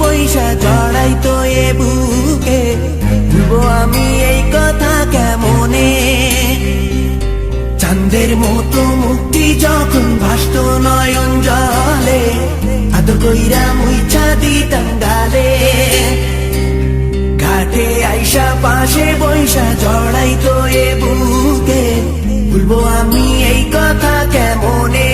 বইসা জড়াই তো এ বুকে। ভুলবো আমি এই কথা কেমনে? চাঁদের মতো মুক্তি যখন ভাসত নয়ন জলে, আদর কইরা মুইছা দিতাম গালে ঘাটে আইসা পাশে বৈশা জড়াই তো এ বুকে। ভুলবো আমি এই কথা কেমনে?